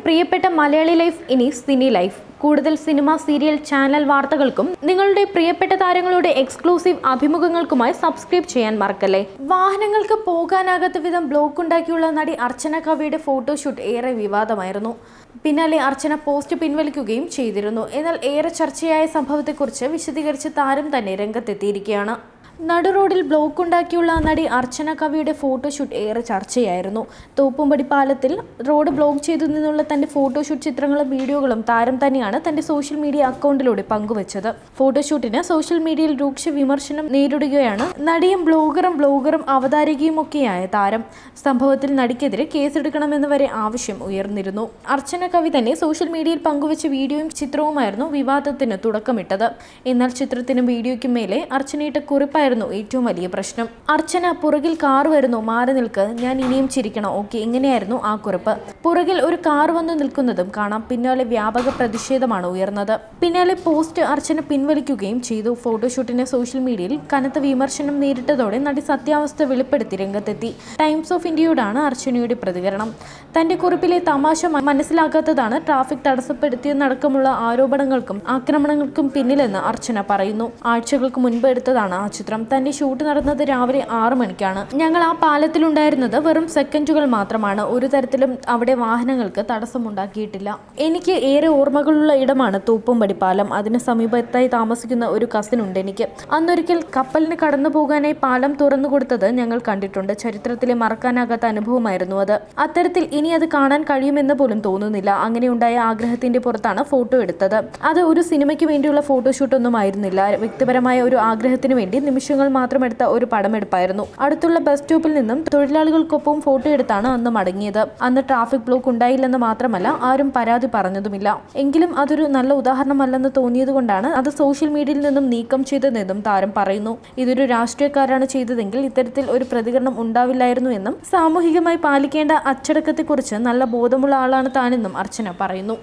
പ്രിയപ്പെട്ട മലയാളി ലൈഫ് ഇനി cine life. കൂടുതൽ സിനിമ സീരിയൽ ചാനൽ വാർത്തകൾക്കും നിങ്ങളുടെ പ്രിയപ്പെട്ട താരങ്ങളുടെ എക്സ്ക്ലൂസീവ് അഭിമുഖങ്ങൾക്കുമായി സബ്സ്ക്രൈബ് ചെയ്യാൻ മറക്കല്ലേ? വാഹനങ്ങൾക്ക് പോകാനാകാത്ത വിധം ബ്ലോക്ക് ഉണ്ടാക്കിയുള്ള നടി അർച്ചന കവിയുടെ ഫോട്ടോഷൂട്ട് ഏറെ വിവാദമായിരുന്നു. പിന്നാലെ അർച്ചന പോസ്റ്റ് പിൻവലിക്കുകയും ചെയ്തിരുന്നു. എന്നാൽ ഏറെ ചർച്ചയായ സംഭവത്തെക്കുറിച്ച് വിശദീകരിച്ച് താരം തന്നെ രംഗത്തെത്തിയിരിക്കുകയാണ്. നടു റോഡിൽ ബ്ലോക്ക് ഉണ്ടാക്കിയുള്ള നടി അർച്ചന കവിയുടെ ഫോട്ടോഷൂട്ട് ഏറെ ചർച്ചയായിരുന്നു. തോപ്പുംപടി പാലത്തിൽ റോഡ് ബ്ലോക്ക് ചെയ്തു നിന്നുള്ള തന്റെ ഫോട്ടോഷൂട്ട് ചിത്രങ്ങളും വീഡിയോകളും താരം തന്നെയാണ് തന്റെ സോഷ്യൽ മീഡിയ അക്കൗണ്ടിലൂടെ പങ്കുവച്ചത്. ഫോട്ടോഷൂട്ടിന് സോഷ്യൽ മീഡിയയിൽ രൂക്ഷ വിമർശനം നേരിടുകയാണ് നടിയും ബ്ലോഗറും ബ്ലോഗറും അവതാരകയും ഒക്കെയായ താരം. സംഭവത്തിൽ നടിക്കെതിരെ കേസെടുക്കണമെന്ന് വരെ ആവശ്യം ഉയർന്നിരുന്നു. അർച്ചന കവി തന്നെ സോഷ്യൽ മീഡിയയിൽ പങ്കുവച്ച വീഡിയോയും ചിത്രവുമായിരുന്നു വിവാദത്തിന് തുടക്കമിട്ടത്. എന്നാൽ ചിത്രത്തിനും വീഡിയോയ്ക്കും മേലെ അർച്ചനയിട്ട കുറിപ്പായിരുന്നു ഏറ്റവും വലിയ പ്രശ്നം. അർച്ചന പുറകിൽ കാർ വരുന്നു മാറി നിൽക്ക്. ഞാൻ ഇനിയും ചിരിക്കണം. ഓക്കെ ഇങ്ങനെയായിരുന്നു ആ കുറിപ്പ്. പുറകിൽ ഒരു കാർ വന്നു നിൽക്കുന്നതും കാണാം. പിന്നാലെ വ്യാപക പ്രതിഷേധമാണ് ഉയർന്നത്. പിന്നാലെ പോസ്റ്റ് അർച്ചന പിൻവലിക്കുകയും ചെയ്തു. ഫോട്ടോഷൂട്ടിന് സോഷ്യൽ മീഡിയയിൽ കനത്ത വിമർശനം നേരിട്ടതോടെ നടി സത്യാവസ്ഥ വെളിപ്പെടുത്തി രംഗത്തെത്തി. ടൈംസ് ഓഫ് ഇന്ത്യയോടാണ് അർച്ചനയുടെ പ്രതികരണം. തന്റെ കുറിപ്പിലെ തമാശ മനസ്സിലാക്കാത്തതാണ് ട്രാഫിക് തടസ്സപ്പെടുത്തിയെന്നടക്കമുള്ള ആരോപണങ്ങൾക്കും ആക്രമണങ്ങൾക്കും പിന്നിലെന്ന് അർച്ചന പറയുന്നു. ആഴ്ചകൾക്ക് മുൻപ് എടുത്തതാണ് ആ ചിത്രം. തന്റെ ഷൂട്ട് നടന്നത് രാവിലെ ആറു മണിക്കാണ്. ഞങ്ങൾ ആ പാലത്തിലുണ്ടായിരുന്നത് വെറും സെക്കൻഡുകൾ മാത്രമാണ്. ഒരു തരത്തിലും അവിടെ വാഹനങ്ങൾക്ക് തടസ്സമുണ്ടാക്കിയിട്ടില്ല. എനിക്ക് ഏറെ ഓർമ്മകളുള്ള ഇടമാണ് തൂപ്പുംപടി പാലം. അതിന് സമീപത്തായി താമസിക്കുന്ന ഒരു കസിൻ ഉണ്ട് എനിക്ക്. അന്നൊരിക്കൽ കപ്പലിന് കടന്നു പോകാനായി പാലം തുറന്നു കൊടുത്തത് ഞങ്ങൾ കണ്ടിട്ടുണ്ട്. ചരിത്രത്തിലെ മറക്കാനാകാത്ത അനുഭവമായിരുന്നു അത്. അത്തരത്തിൽ ഇനി അത് കാണാൻ കഴിയുമെന്ന് പോലും തോന്നുന്നില്ല. അങ്ങനെ ഉണ്ടായ ആഗ്രഹത്തിന്റെ പുറത്താണ് ഫോട്ടോ എടുത്തത്. അത് ഒരു സിനിമയ്ക്ക് വേണ്ടിയുള്ള ഫോട്ടോഷൂട്ടൊന്നും ആയിരുന്നില്ല. വ്യക്തിപരമായ ഒരു ആഗ്രഹത്തിന് വേണ്ടി നിമിഷങ്ങൾ മാത്രം എടുത്ത ഒരു പടമെടുപ്പായിരുന്നു അടുത്തുള്ള ബസ് സ്റ്റോപ്പിൽ നിന്നും തൊഴിലാളികൾക്കൊപ്പം ഫോട്ടോ എടുത്താണ് അന്ന് മടങ്ങിയത്. അന്ന് ട്രാഫിക് ബ്ലോക്ക് ഉണ്ടായില്ലെന്ന് മാത്രമല്ല ആരും പരാതി പറഞ്ഞതുമില്ല. എങ്കിലും അതൊരു നല്ല ഉദാഹരണമല്ലെന്ന് തോന്നിയതുകൊണ്ടാണ് അത് സോഷ്യൽ മീഡിയയിൽ നിന്നും നീക്കം ചെയ്തതെന്നും താരം പറയുന്നു. ഇതൊരു രാഷ്ട്രീയക്കാരാണ് ചെയ്തതെങ്കിൽ ഇത്തരത്തിൽ ഒരു പ്രതികരണം ഉണ്ടാവില്ലായിരുന്നു എന്നും സാമൂഹികമായി പാലിക്കേണ്ട അച്ചടക്കത്തെക്കുറിച്ച് നല്ല ബോധമുള്ള ആളാണ് താനെന്നും അർച്ചന പറയുന്നു.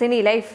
സിനി ലൈഫ്